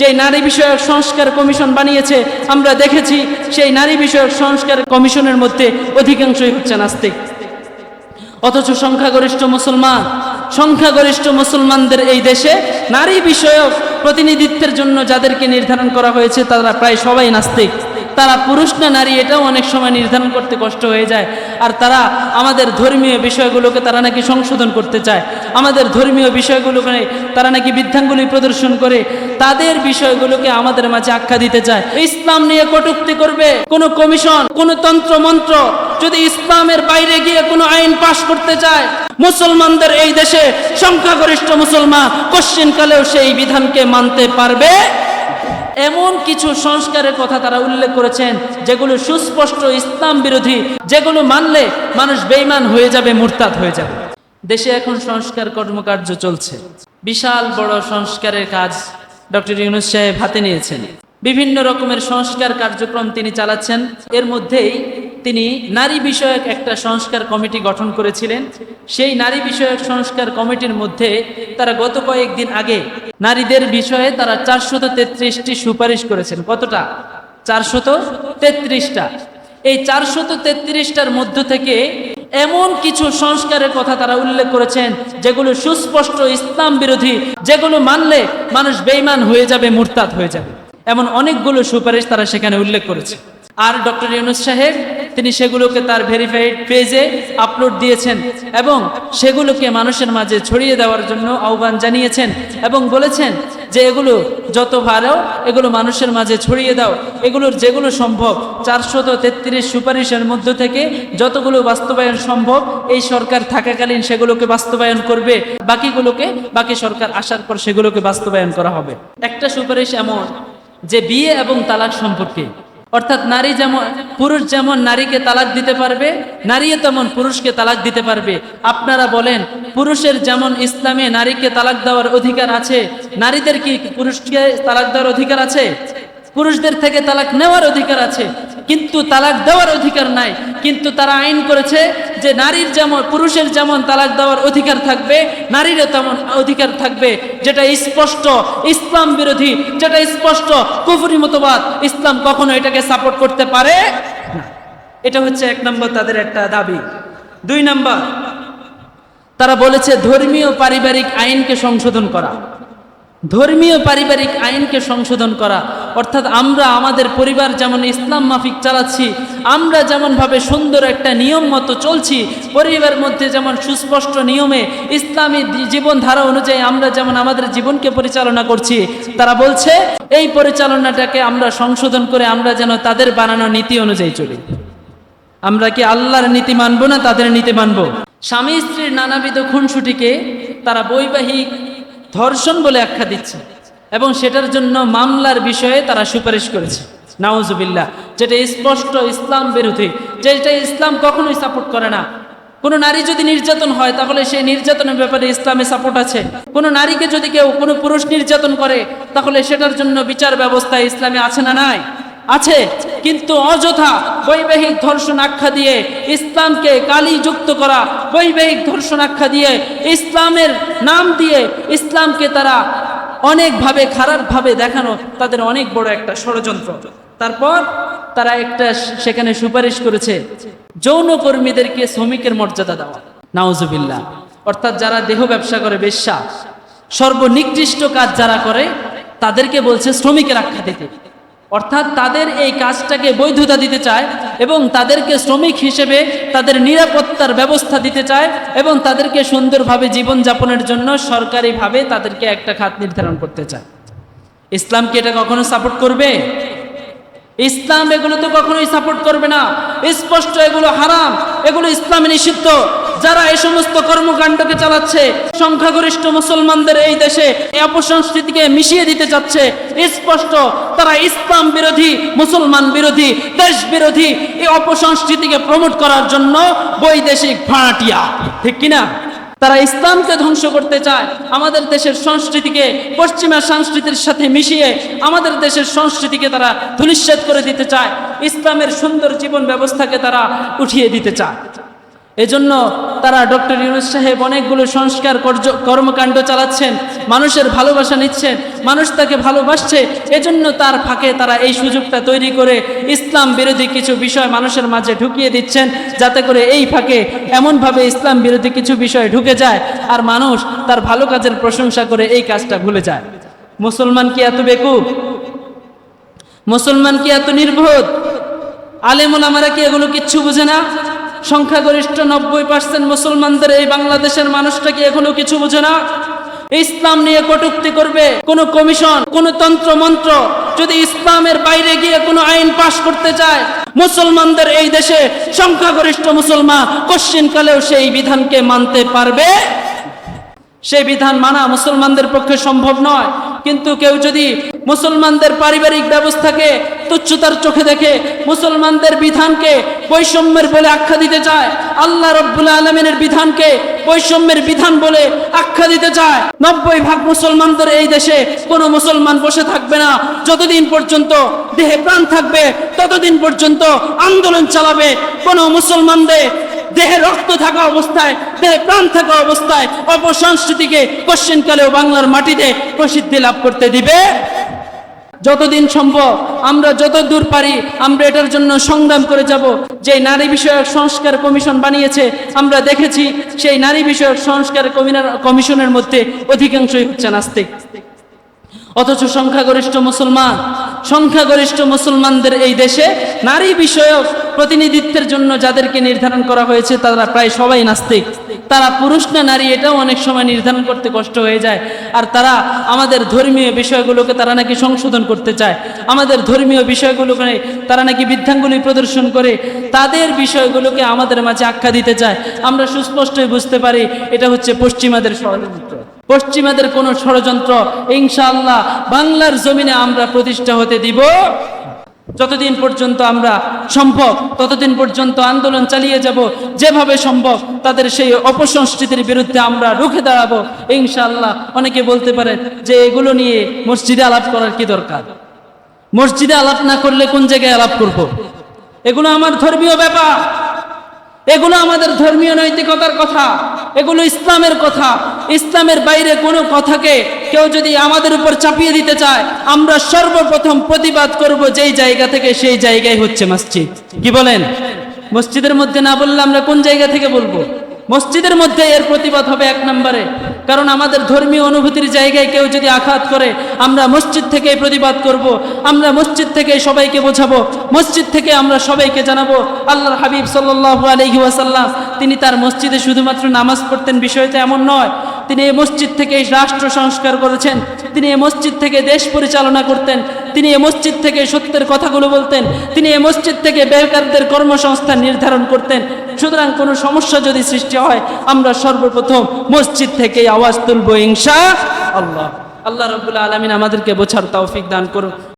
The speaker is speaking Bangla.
যে নারী বিষয়ক সংস্কার কমিশন বানিয়েছে, আমরা দেখেছি সেই নারী বিষয়ক সংস্কার কমিশনের মধ্যে অধিকাংশই হচ্ছে নাস্তিক। অথচ সংখ্যাগরিষ্ঠ মুসলমান, সংখ্যাগরিষ্ঠ মুসলমানদের এই দেশে নারী বিষয়ক প্রতিনিধিত্বের জন্য যাদেরকে নির্ধারণ করা হয়েছে, তারা প্রায় সবাই নাস্তিক। তারা পুরুষ না নারী, এটাও অনেক সময় নির্ধারণ করতে কষ্ট হয়ে যায়। আর তারা আমাদের ধর্মীয় বিষয়গুলোকে তারা নাকি সংশোধন করতে চায়। আমাদের ধর্মীয় বিষয়গুলোকে তারা নাকি বৃদ্ধাঙ্গুলি প্রদর্শন করে, তাদের বিষয়গুলোকে আমাদের মাঝে আখ্যা দিতে চায়। ইসলাম নিয়ে কটুক্তি করবে কোনো কমিশন, কোনো তন্ত্র মন্ত্র। যদি ইসলামের বাইরে গিয়ে কোনো আইন পাশ করতে চায়, মুসলমানদের এই দেশে সংখ্যাগরিষ্ঠ মুসলমান কোশ্চিনকালেও সেই বিধানকে মানতে পারবে? এমন কিছু সংস্কারের কথা তারা উল্লেখ করেছেন, যেগুলো সুস্পষ্ট ইসলাম বিরোধী, যেগুলো মানলে মানুষ বেইমান হয়ে যাবে, মুরতাদ হয়ে যাবে। দেশে এখন সংস্কার কর্মকার্য চলছে। বিশাল বড় সংস্কারের কাজ ডক্টর ইউনুস সাহেব হাতে নিয়েছেন। বিভিন্ন রকমের সংস্কার কার্যক্রম তিনি চালাচ্ছেন। এর মধ্যেই তিনি নারী বিষয়ক একটা সংস্কার কমিটি গঠন করেছিলেন। সেই নারী বিষয়ক সংস্কার কমিটির মধ্যে তারা গত কয়েকদিন আগে নারীদের বিষয়ে তারা চারশত তেত্রিশটি সুপারিশ করেছেন। কতটা? চারশত তেত্রিশটা। এই চারশত তেত্রিশটার মধ্য থেকে এমন কিছু সংস্কারের কথা তারা উল্লেখ করেছেন, যেগুলো সুস্পষ্ট ইসলাম বিরোধী, যেগুলো মানলে মানুষ বেইমান হয়ে যাবে, মুরতাদ হয়ে যাবে। এমন অনেকগুলো সুপারিশ তারা সেখানে উল্লেখ করেছে। আর ডক্টর ইউনুস সাহেব তিনি সেগুলোকে তার ভেরিফাইড পেজে আপলোড দিয়েছেন এবং সেগুলোকে মানুষের মাঝে ছড়িয়ে দেওয়ার জন্য আহ্বান জানিয়েছেন এবং বলেছেন যে এগুলো যত ভালো, এগুলো মানুষের মাঝে ছড়িয়ে দাও। এগুলোর যেগুলো সম্ভব, চারশত তেত্রিশ সুপারিশের মধ্য থেকে যতগুলো বাস্তবায়ন সম্ভব, এই সরকার থাকাকালীন সেগুলোকে বাস্তবায়ন করবে। বাকিগুলোকে, বাকি সরকার আসার পর সেগুলোকে বাস্তবায়ন করা হবে। একটা সুপারিশ এমন যে বিয়ে এবং তালাক সম্পর্কে অর্থাৎ নারী যেমন, পুরুষ যেমন নারীকে তালাক দিতে পারবে, নারীও তেমন পুরুষকে তালাক দিতে পারবে। আপনারা বলেন, পুরুষের যেমন ইসলামে নারীকে তালাক দেওয়ার অধিকার আছে, নারীদের কি পুরুষকে তালাক দেওয়ার অধিকার আছে? পুরুষদের থেকে তালাক নেওয়ার অধিকার আছে, কিন্তু তালাক দেওয়ার অধিকার নাই, কিন্তু তারা আইন করেছে যে নারীর যেমন, পুরুষের যেমন তালাক দেওয়ার অধিকার থাকবে, নারীরও তেমন অধিকার থাকবে, যেটা স্পষ্ট, ইসলাম বিরোধী, যেটা স্পষ্ট, কুফুরি মতবাদ, ইসলাম কখনো এটাকে সাপোর্ট করতে পারে এটা হচ্ছে এক নম্বর তাদের একটা দাবি। দুই নম্বর, তারা বলেছে ধর্মীয় পারিবারিক আইনকে সংশোধন করা। ধর্মীয় পারিবারিক আইনকে সংশোধন করা। অর্থাৎ আমরা, আমাদের পরিবার যেমন ইসলাম মাফিক চালাচ্ছি, আমরা যেমনভাবে সুন্দর একটা নিয়ম মতো চলছি পরিবার মধ্যে যেমন সুস্পষ্ট নিয়মে ইসলামী জীবনধারা অনুযায়ী আমরা যেমন আমাদের জীবনকে পরিচালনা করছি, তারা বলছে, এই পরিচালনাটাকে আমরা সংশোধন করে আমরা যেন তাদের বানানো নীতি অনুযায়ী চলি। আমরা কি আল্লাহর নীতি মানবো না তাদের নীতি মানবো? স্বামী স্ত্রীর নানাবিধ খুনসুটিকে তারা বৈবাহিক ধর্ষণ বলে আখ্যা দিচ্ছে। এবং সেটার জন্য মামলার বিষয়ে তারা সুপারিশ করেছে। নাউজুবিল্লাহ, যেটা স্পষ্ট ইসলাম বিরোধী, যেটা ইসলাম কখনোই সাপোর্ট করে না। কোনো নারী যদি নির্যাতন হয়, তাহলে সেই নির্যাতনের ব্যাপারে ইসলামে সাপোর্ট আছে। কোনো নারীকে যদি কেউ, কোনো পুরুষ নির্যাতন করে, তাহলে সেটার জন্য বিচার ব্যবস্থা ইসলামে আছে না নাই? আছে, কিন্তু অযথা বৈবাহিক ধর্ষণ আখ্যা দিয়ে ইসলামকে কালি যুক্ত করা, বৈবাহিক ধর্ষণ আখ্যা দিয়ে ইসলামের নাম দিয়ে ইসলামকে তারা অনেকভাবে খারাপভাবে দেখানো তাদের অনেক বড় একটা ষড়যন্ত্র। তারপর তারা একটা সেখানে সুপারিশ করেছে, যৌনকর্মীদেরকে শ্রমিকের মর্যাদা দেওয়া। নাউজুবিল্লাহ। অর্থাৎ যারা দেহ ব্যবসা করে বেশ্যা, সর্বনিকৃষ্ট কাজ যারা করে, তাদেরকে বলছে শ্রমিকের আখ্যা দিতে। অর্থাৎ তাদের এই কাজটাকে বৈধতা দিতে চায় এবং তাদেরকে শ্রমিক হিসেবে তাদের নিরাপত্তার ব্যবস্থা দিতে চায় এবং তাদেরকে সুন্দরভাবে জীবনযাপনের জন্য সরকারিভাবে তাদেরকে একটা খাত নির্ধারণ করতে চায়। ইসলাম কি এটা কখনো সাপোর্ট করবে? ইসলাম এগুলো তো কখনোই সাপোর্ট করবে না। স্পষ্ট এগুলো হারাম, এগুলো ইসলামে নিষিদ্ধ। যারা এই কর্মকাণ্ডকে চালাচ্ছে, সংখ্যাগরিষ্ঠ মুসলমানদের এই দেশে এই অপসংস্কৃতিকে মিশিয়ে দিতে চাচ্ছে। স্পষ্ট, তারা ইসলাম বিরোধী, মুসলমান বিরোধী, দেশ বিরোধী এই অপসংস্কৃতিকে প্রমোট করার জন্য বৈদেশিক ভাড়াটিয়া। ঠিক কিনা? তারা ইসলামকে ধ্বংস করতে চায়, আমাদের দেশের সংস্কৃতিকে, পশ্চিমা সংস্কৃতির সাথে মিশিয়ে আমাদের দেশের সংস্কৃতিকে তারা ধুলিশ্বেদ করে দিতে চায়। ইসলামের সুন্দর জীবন ব্যবস্থাকে তারা উঠিয়ে দিতে চায়। এজন্য তারা ডক্টর ইউনুস সাহেব অনেকগুলো সংস্কার কর্মকাণ্ড চালাচ্ছেন, মানুষের ভালোবাসা নিচ্ছেন, মানুষ তাকে ভালোবাসছে, এজন্য তার ফাঁকে তারা এই সুযোগটা তৈরি করে ইসলাম বিরোধী কিছু বিষয় মানুষের মাঝে ঢুকিয়ে দিচ্ছেন, যাতে করে এই ফাঁকে এমনভাবে ইসলাম বিরোধী কিছু বিষয় ঢুকে যায় আর মানুষ তার ভালো কাজের প্রশংসা করে এই কাজটা ভুলে যায়। মুসলমান কি এত বেকুব? মুসলমান কি এত নির্বোধ? আলেমুল আমারা কি এগুলো কিচ্ছু বুঝে না? সংখ্যাগরিষ্ঠ নব্বই পার্সেন্ট মুসলমানদের এই বাংলাদেশের মানুষটা কি এখনও কিছু বুঝে না? ইসলাম নিয়ে কটুক্তি করবে কোন কমিশন, কোন তন্ত্র মন্ত্র, যদি ইসলামের বাইরে গিয়ে কোনো আইন পাশ করতে চায়, মুসলমানদের এই দেশে সংখ্যাগরিষ্ঠ মুসলমান কশ্চিনকালেও সেই বিধানকে মানতে পারবে? সেই বিধান মানা মুসলমানদের পক্ষে সম্ভব নয়। কিন্তু কেউ যদি মুসলমানদের পারিবারিক ব্যবস্থাকে তুচ্ছতার চোখে দেখে মুসলমানদের বিধানকে বৈষম্যের বলে আখ্যা দিতে চায়। আল্লাহ রব্বুল আলমিনের বিধানকে বৈষম্যের বিধান বলে আখ্যা দিতে চায়। নব্বই ভাগ মুসলমানদের এই দেশে কোনো মুসলমান বসে থাকবে না। যতদিন পর্যন্ত দেহে প্রাণ থাকবে, ততদিন পর্যন্ত আন্দোলন চালাবে। কোনো মুসলমানদের দেহে রক্ত থাকা অবস্থায়, দেহে প্রাণ থাকা অবস্থায় অপসংস্কৃতিকে কোশ্চেনকালেও বাংলার মাটিতে প্রসিদ্ধি লাভ করতে দিবে। যতদিন সম্ভব, আমরা যত দূর পারি, আমরা এটার জন্য সংগ্রাম করে যাব। যে নারী বিষয়ক সংস্কার কমিশন বানিয়েছে, আমরা দেখেছি সেই নারী বিষয়ক সংস্কার কমিশনের মধ্যে অধিকাংশই হচ্ছে নাস্তিক অথচ সংখ্যাগরিষ্ঠ মুসলমান, সংখ্যাগরিষ্ঠ মুসলমানদের এই দেশে নারী বিষয়ক প্রতিনিধিত্বের জন্য যাদেরকে নির্ধারণ করা হয়েছে, তারা প্রায় সবাই নাস্তিক। তারা পুরুষ না নারী, এটাও অনেক সময় নির্ধারণ করতে কষ্ট হয়ে যায়। আর তারা আমাদের ধর্মীয় বিষয়গুলোকে তারা নাকি সংশোধন করতে চায়। আমাদের ধর্মীয় বিষয়গুলোকে তারা নাকি বৃদ্ধাঙ্গুলি প্রদর্শন করে, তাদের বিষয়গুলোকে আমাদের মাঝে আখ্যা দিতে চায়। আমরা সুস্পষ্টই বুঝতে পারি, এটা হচ্ছে পশ্চিমাদের ষড়যন্ত্র পশ্চিমাদের কোন ষড়যন্ত্র, ইনশাআল্লাহ বাংলার জমিনে আমরা প্রতিষ্ঠা হতে দিব। যতদিন পর্যন্ত আমরা সম্ভব, ততদিন পর্যন্ত আন্দোলন চালিয়ে যাব, যেভাবে সম্ভব তাদের সেই অপসংস্কৃতির বিরুদ্ধে আমরা রুখে দাঁড়াবো। ইনশাআল্লাহ অনেকে বলতে পারে যে এগুলো নিয়ে মসজিদে আলাপ করার কি দরকার? মসজিদে আলাপ না করলে কোন জায়গায় আলাপ করব। এগুলো আমার ধর্মীয় ব্যাপার। এগুলো আমাদের ধর্মীয় নৈতিকতার কথা, এগুলো ইসলামের কথা। ইসলামের বাইরে কোনো কথাকে কেউ যদি আমাদের উপর চাপিয়ে দিতে চায়, আমরা সর্বপ্রথম প্রতিবাদ করব যেই জায়গা থেকে সেই জায়গায় হচ্ছে মসজিদ। কি বলেন? মসজিদের মধ্যে না বললে আমরা কোন জায়গা থেকে বলব? মসজিদের মধ্যে এর প্রতিবাদ হবে এক নম্বরে কারণ আমাদের ধর্মীয় অনুভূতির জায়গায় কেউ যদি আঘাত করে, আমরা মসজিদ থেকে প্রতিবাদ করব। আমরা মসজিদ থেকে সবাইকে বোঝাবো, মসজিদ থেকে আমরা সবাইকে জানাব, আল্লাহর হাবিব সাল্লাল্লাহু আলাইহি ওয়াসাল্লাম, তিনি তার মসজিদে শুধুমাত্র নামাজ পড়তেন, বিষয়টা এমন নয়, তিনি এই মসজিদ থেকে রাষ্ট্র সংস্কার করেছেন তিনি এ মসজিদ থেকে দেশ পরিচালনা করতেন, তিনি এ মসজিদ থেকে সত্যের কথাগুলো বলতেন, তিনি এ মসজিদ থেকে বেকারদের কর্মসংস্থান নির্ধারণ করতেন। সুতরাং কোনো সমস্যা যদি সৃষ্টি হয়, আমরা সর্বপ্রথম মসজিদ থেকে আওয়াজ তুলব ইংসা আল্লাহ। আল্লাহ রবুল্লা আলমিন আমাদেরকে বোঝার তৌফিক দান করুন।